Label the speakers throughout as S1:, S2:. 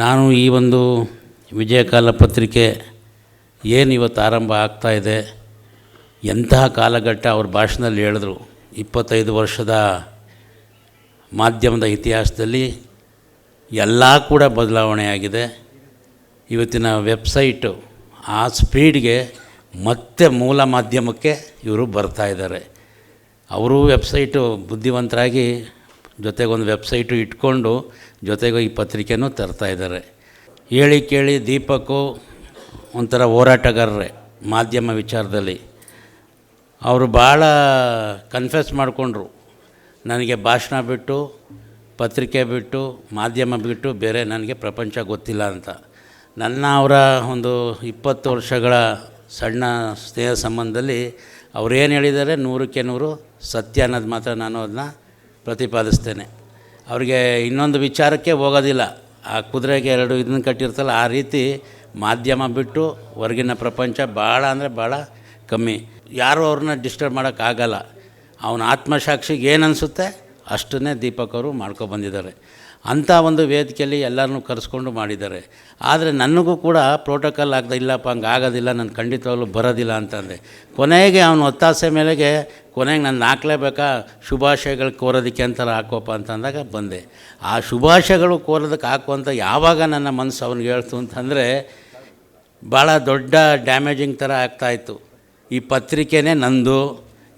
S1: ನಾನು ಈ ಒಂದು ವಿಜಯಕಾಲ ಪತ್ರಿಕೆ ಏನು ಇವತ್ತು ಆರಂಭ ಆಗ್ತಾ ಇದೆ, ಎಂತಹ ಕಾಲಘಟ್ಟ ಅವ್ರ ಭಾಷಣದಲ್ಲಿ ಹೇಳಿದ್ರು. ಇಪ್ಪತ್ತೈದು ವರ್ಷದ ಮಾಧ್ಯಮದ ಇತಿಹಾಸದಲ್ಲಿ ಎಲ್ಲ ಕೂಡ ಬದಲಾವಣೆಯಾಗಿದೆ ಇವತ್ತಿನ ವೆಬ್ಸೈಟು ಆ ಸ್ಪೀಡ್ಗೆ ಮತ್ತೆ ಮೂಲ ಮಾಧ್ಯಮಕ್ಕೆ ಇವರು ಬರ್ತಾ ಇದ್ದಾರೆ. ಅವರು ವೆಬ್ಸೈಟು ಬುದ್ಧಿವಂತರಾಗಿ ಜೊತೆಗೊಂದು ವೆಬ್ಸೈಟು ಇಟ್ಕೊಂಡು ಜೊತೆಗೆ ಈ ಪತ್ರಿಕೆನೂ ತರ್ತಾ ಇದ್ದಾರೆ. ಹೇಳಿ ಕೇಳಿ ದೀಪಕ್ಕು ಒಂಥರ ಹೋರಾಟಗಾರರೇ ಮಾಧ್ಯಮ ವಿಚಾರದಲ್ಲಿ. ಅವರು ಭಾಳ ಕನ್ಫೆಸ್ ಮಾಡಿಕೊಂಡ್ರು. ನನಗೆ ಭಾಷಣ ಬಿಟ್ಟು, ಪತ್ರಿಕೆ ಬಿಟ್ಟು, ಮಾಧ್ಯಮ ಬಿಟ್ಟು ಬೇರೆ ನನಗೆ ಪ್ರಪಂಚ ಗೊತ್ತಿಲ್ಲ ಅಂತ. ನನ್ನ ಅವರ ಒಂದು ಇಪ್ಪತ್ತು ವರ್ಷಗಳ ಸಣ್ಣ ಸ್ನೇಹ ಸಂಬಂಧದಲ್ಲಿ ಅವ್ರೇನು ಹೇಳಿದ್ದಾರೆ? ನೂರಕ್ಕೆ ನೂರು ಸತ್ಯ ಅನ್ನೋದು ಮಾತ್ರ ನಾನು ಅದನ್ನ ಪ್ರತಿಪಾದಿಸ್ತೇನೆ. ಅವರಿಗೆ ಇನ್ನೊಂದು ವಿಚಾರಕ್ಕೆ ಹೋಗೋದಿಲ್ಲ. ಆ ಕುದುರೆಗೆ ಎರಡು ಇದನ್ನು ಕಟ್ಟಿರ್ತಲ್ಲ ಆ ರೀತಿ ಮಾಧ್ಯಮ ಬಿಟ್ಟು ಹೊರಗಿನ ಪ್ರಪಂಚ ಭಾಳ ಅಂದರೆ ಭಾಳ ಕಮ್ಮಿ. ಯಾರೂ ಅವ್ರನ್ನ ಡಿಸ್ಟರ್ಬ್ ಮಾಡೋಕ್ಕಾಗಲ್ಲ ಅವನ ಆತ್ಮಸಾಕ್ಷಿಗೆ ಏನು ಅನಿಸುತ್ತೆ ಅಷ್ಟನ್ನೇ ದೀಪಕ್ ಅವರು ಮಾಡ್ಕೊಬಂದಿದ್ದಾರೆ ಅಂಥ ಒಂದು ವೇದಿಕೆಯಲ್ಲಿ ಎಲ್ಲರನ್ನೂ ಕರೆಸ್ಕೊಂಡು ಮಾಡಿದ್ದಾರೆ. ಆದರೆ ನನಗೂ ಕೂಡ ಪ್ರೋಟೋಕಾಲ್ ಆಗ್ತಾ ಇಲ್ಲಪ್ಪ ಹಂಗೆ ಆಗೋದಿಲ್ಲ ನಾನು ಖಂಡಿತವಾಗ್ಲೂ ಬರೋದಿಲ್ಲ ಅಂತಂದೆ. ಕೊನೆಗೆ ಅವನು ಒತ್ತಾಸೆ ಮೇಲೆಗೆ ಕೊನೆಗೆ ನಾನು ಹಾಕ್ಲೇಬೇಕಾ ಶುಭಾಶಯಗಳು ಕೋರೋದಕ್ಕೆ ಅಂತಾರೆ ಹಾಕೋಪ್ಪ ಅಂತಂದಾಗ ಬಂದೆ. ಆ ಶುಭಾಶಯಗಳು ಕೋರೋದಕ್ಕೆ ಹಾಕು ಅಂತ ಯಾವಾಗ ನನ್ನ ಮನಸ್ಸು ಅವ್ನಿಗೆ ಹೇಳ್ತು ಅಂತಂದರೆ ಭಾಳ ದೊಡ್ಡ ಡ್ಯಾಮೇಜಿಂಗ್ ಥರ ಆಗ್ತಾಯಿತ್ತು ಈ ಪತ್ರಿಕೆನೇ ನಂದು,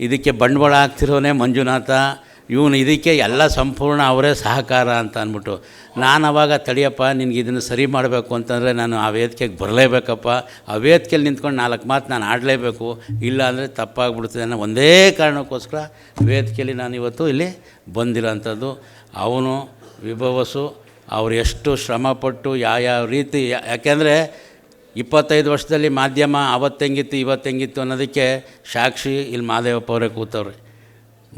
S1: ಇದಕ್ಕೆ ಬಂಡವಾಳ ಹಾಕ್ತಿರೋನೇ ಮಂಜುನಾಥ ಇವನು ಇದಕ್ಕೆ ಎಲ್ಲ ಸಂಪೂರ್ಣ ಅವರೇ ಸಹಕಾರ ಅಂತ ಅಂದ್ಬಿಟ್ಟು, ನಾನು ಅವಾಗ ತಡಿಯಪ್ಪ, ನಿನಗೆ ಇದನ್ನು ಸರಿ ಮಾಡಬೇಕು ಅಂತಂದರೆ ನಾನು ಆ ವೇದಿಕೆಗೆ ಬರಲೇಬೇಕಪ್ಪ. ಆ ವೇದಿಕೆಯಲ್ಲಿ ನಿಂತ್ಕೊಂಡು ನಾಲ್ಕು ಮಾತು ನಾನು ಆಡಲೇಬೇಕು. ಇಲ್ಲ ಅಂದರೆ ತಪ್ಪಾಗ್ಬಿಡ್ತದೆ ಅನ್ನೋ ಒಂದೇ ಕಾರಣಕ್ಕೋಸ್ಕರ ವೇದಿಕೆಯಲ್ಲಿ ನಾನು ಇವತ್ತು ಇಲ್ಲಿ ಬಂದಿರೋಂಥದ್ದು. ಅವನು ವಿಭವಸು, ಅವ್ರು ಎಷ್ಟು ಶ್ರಮಪಟ್ಟು ಯಾವ್ಯಾವ ರೀತಿ, ಯಾಕೆಂದರೆ ಇಪ್ಪತ್ತೈದು ವರ್ಷದಲ್ಲಿ ಮಾಧ್ಯಮ ಅವತ್ತೆಂಗಿತ್ತು, ಇವತ್ತೆಂಗಿತ್ತು ಅನ್ನೋದಕ್ಕೆ ಸಾಕ್ಷಿ ಇಲ್ಲಿ ಮಾದೇವಪ್ಪ ಅವರೇ ಕೂತವ್ರೆ.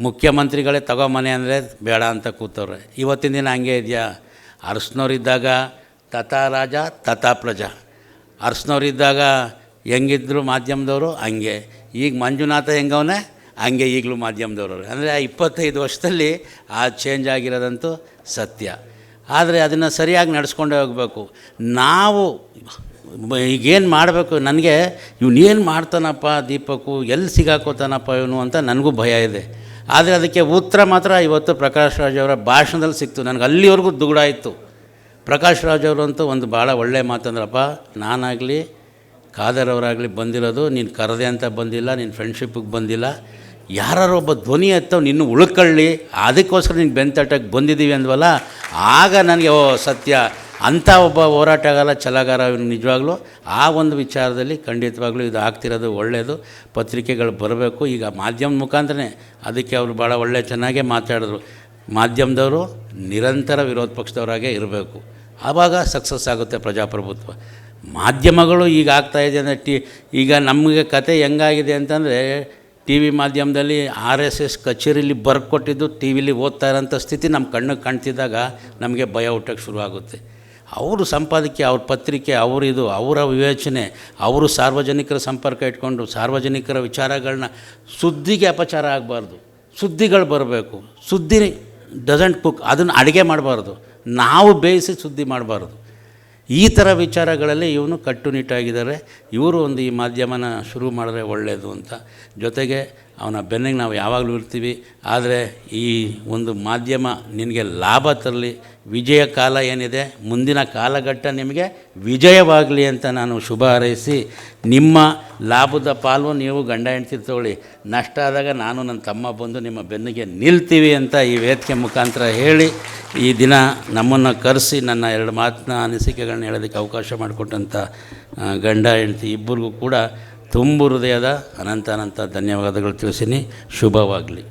S1: ಮುಖ್ಯಮಂತ್ರಿಗಳೇ ತಗೊಮನೆ ಅಂದರೆ ಬೇಡ ಅಂತ ಕೂತವ್ರೆ. ಇವತ್ತಿನ ದಿನ ಹಂಗೆ ಇದೆಯಾ? ಅರಸ್ನವ್ರಿದ್ದಾಗ ತಥಾ ರಾಜ, ತಥಾ ಪ್ರಜಾ. ಅರಸ್ನವ್ರಿದ್ದಾಗ ಹೆಂಗಿದ್ರು ಮಾಧ್ಯಮದವರು? ಹಂಗೆ. ಈಗ ಮಂಜುನಾಥ ಹೆಂಗವನೆ? ಹಂಗೆ ಈಗಲೂ ಮಾಧ್ಯಮದವರು ಅಂದರೆ ಆ ಇಪ್ಪತ್ತೈದು ವರ್ಷದಲ್ಲಿ ಆ ಚೇಂಜ್ ಆಗಿರೋದಂತೂ ಸತ್ಯ. ಆದರೆ ಅದನ್ನು ಸರಿಯಾಗಿ ನಡೆಸ್ಕೊಂಡೇ ಹೋಗಬೇಕು. ನಾವು ಈಗೇನು ಮಾಡಬೇಕು? ನನಗೆ ಇವನೇನು ಮಾಡ್ತಾನಪ್ಪ ದೀಪಕ್ಕು? ಎಲ್ಲಿ ಸಿಗಾಕೋತಾನಪ್ಪ ಇವನು ಅಂತ ನನಗೂ ಭಯ ಇದೆ. ಆದರೆ ಅದಕ್ಕೆ ಉತ್ತರ ಮಾತ್ರ ಇವತ್ತು ಪ್ರಕಾಶ್ ರಾಜ್ ಅವರ ಭಾಷಣದಲ್ಲಿ ಸಿಕ್ತು. ನನಗೆ ಅಲ್ಲಿವರೆಗೂ ದುಗುಡ ಇತ್ತು. ಪ್ರಕಾಶ್ ರಾಜ್ ಅವರಂತೂ ಒಂದು ಭಾಳ ಒಳ್ಳೆಯ ಮಾತಂದ್ರಪ್ಪ, ನಾನಾಗಲಿ, ಖಾದರ್ ಅವರಾಗಲಿ ಬಂದಿರೋದು, ನೀನು ಕರೆದೆ ಅಂತ ಬಂದಿಲ್ಲ ನಿನ್ನ ಫ್ರೆಂಡ್ಶಿಪ್ಪಿಗೆ ಬಂದಿಲ್ಲ. ಯಾರು ಒಬ್ಬ ಧ್ವನಿ ಎತ್ತವ್, ನಿನ್ನ ಉಳ್ಕೊಳ್ಳಿ. ಅದಕ್ಕೋಸ್ಕರ ನೀನು ಬೆಂತಟ್ಟಕ್ಕೆ ಬಂದಿದ್ದೀವಿ ಅಂದ್ವಲ್ಲ, ಆಗ ನನಗೆ, ಓ ಸತ್ಯ ಅಂಥ ಒಬ್ಬ ಹೋರಾಟಗಾರ, ಛಲಗಾರ ನಿಜವಾಗ್ಲೂ. ಆ ಒಂದು ವಿಚಾರದಲ್ಲಿ ಖಂಡಿತವಾಗ್ಲೂ ಇದು ಆಗ್ತಿರೋದು ಒಳ್ಳೆಯದು ಪತ್ರಿಕೆಗಳು ಬರಬೇಕು. ಈಗ ಮಾಧ್ಯಮದ ಮುಖಾಂತರನೇ ಅದಕ್ಕೆ ಅವರು ಭಾಳ ಒಳ್ಳೆ ಚೆನ್ನಾಗೇ ಮಾತಾಡಿದ್ರು. ಮಾಧ್ಯಮದವರು ನಿರಂತರ ವಿರೋಧ ಪಕ್ಷದವರಾಗೇ ಇರಬೇಕು. ಆವಾಗ ಸಕ್ಸಸ್ ಆಗುತ್ತೆ ಪ್ರಜಾಪ್ರಭುತ್ವ. ಮಾಧ್ಯಮಗಳು ಈಗ ಆಗ್ತಾ ಇದೆ ಅಂದರೆ ಟಿ, ಈಗ ನಮಗೆ ಕತೆ ಹೆಂಗಾಗಿದೆ ಅಂತಂದರೆ ಟಿ ವಿ ಮಾಧ್ಯಮದಲ್ಲಿ ಆರ್ ಎಸ್ ಎಸ್ ಕಚೇರಿಲಿ ಬರ್ಕೊಟ್ಟಿದ್ದು ಟಿ ವಿಲಿ ಓದ್ತಾ ಇರೋಂಥ ಸ್ಥಿತಿ ನಮ್ಮ ಕಣ್ಣಿಗೆ ಕಾಣ್ತಿದ್ದಾಗ ನಮಗೆ ಭಯ ಹುಟ್ಟಕ್ಕೆ ಶುರುವಾಗುತ್ತೆ. ಅವರು ಸಂಪಾದಕೀಯ ಅವ್ರ ಪತ್ರಿಕೆ ಅವರಿದು ಅವರ ವಿವೇಚನೆ, ಅವರು ಸಾರ್ವಜನಿಕರ ಸಂಪರ್ಕ ಇಟ್ಕೊಂಡು ಸಾರ್ವಜನಿಕರ ವಿಚಾರಗಳನ್ನ ಸುದ್ದಿಗೆ ಅಪಚಾರ ಆಗಬಾರ್ದು. ಸುದ್ದಿಗಳು ಬರಬೇಕು. ಸುದ್ದಿ ಡಸಂಟ್ ಕುಕ್ ಅದನ್ನು ಅಡುಗೆ ಮಾಡಬಾರ್ದು. ನಾವು ಬೇಯಿಸಿ ಸುದ್ದಿ ಮಾಡಬಾರ್ದು. ಈ ಥರ ವಿಚಾರಗಳಲ್ಲಿ ಇವನು ಕಟ್ಟುನಿಟ್ಟಾಗಿದ್ದಾರೆ. ಇವರು ಒಂದು ಈ ಮಾಧ್ಯಮನ ಶುರು ಮಾಡಿದ್ರೆ ಒಳ್ಳೆಯದು ಅಂತ. ಜೊತೆಗೆ ಅವನ ಬೆನ್ನಿಗೆ ನಾವು ಯಾವಾಗಲೂ ಇರ್ತೀವಿ. ಆದರೆ ಈ ಒಂದು ಮಾಧ್ಯಮ ನಿನಗೆ ಲಾಭ ತರಲಿ ವಿಜಯ ಕಾಲ ಏನಿದೆ? ಮುಂದಿನ ಕಾಲಘಟ್ಟ ನಿಮಗೆ ವಿಜಯವಾಗಲಿ ಅಂತ ನಾನು ಶುಭ ಹಾರೈಸಿ, ನಿಮ್ಮ ಲಾಭದ ಪಾಲು ನೀವು ಗಂಡ ಹೆಂಡ್ತಿ ತಗೊಳ್ಳಿ. ನಷ್ಟ ಆದಾಗ ನಾನು ನನ್ನ ತಮ್ಮ ಬಂದು ನಿಮ್ಮ ಬೆನ್ನಿಗೆ ನಿಲ್ತೀವಿ ಅಂತ ಈ ವೇದಿಕೆ ಮುಖಾಂತರ ಹೇಳಿ, ಈ ದಿನ ನಮ್ಮನ್ನು ಕರೆಸಿ ನನ್ನ ಎರಡು ಮಾತಿನ ಅನಿಸಿಕೆಗಳನ್ನ ಹೇಳೋದಕ್ಕೆ ಅವಕಾಶ ಮಾಡಿಕೊಟ್ಟಂಥ ಗಂಡ ಹೆಂಡ್ತಿ ಇಬ್ಬರಿಗೂ ಕೂಡ ತುಂಬು ಹೃದಯದ ಅನಂತ ಅನಂತ ಧನ್ಯವಾದಗಳು ತಿಳಿಸೀನಿ. ಶುಭವಾಗಲಿ.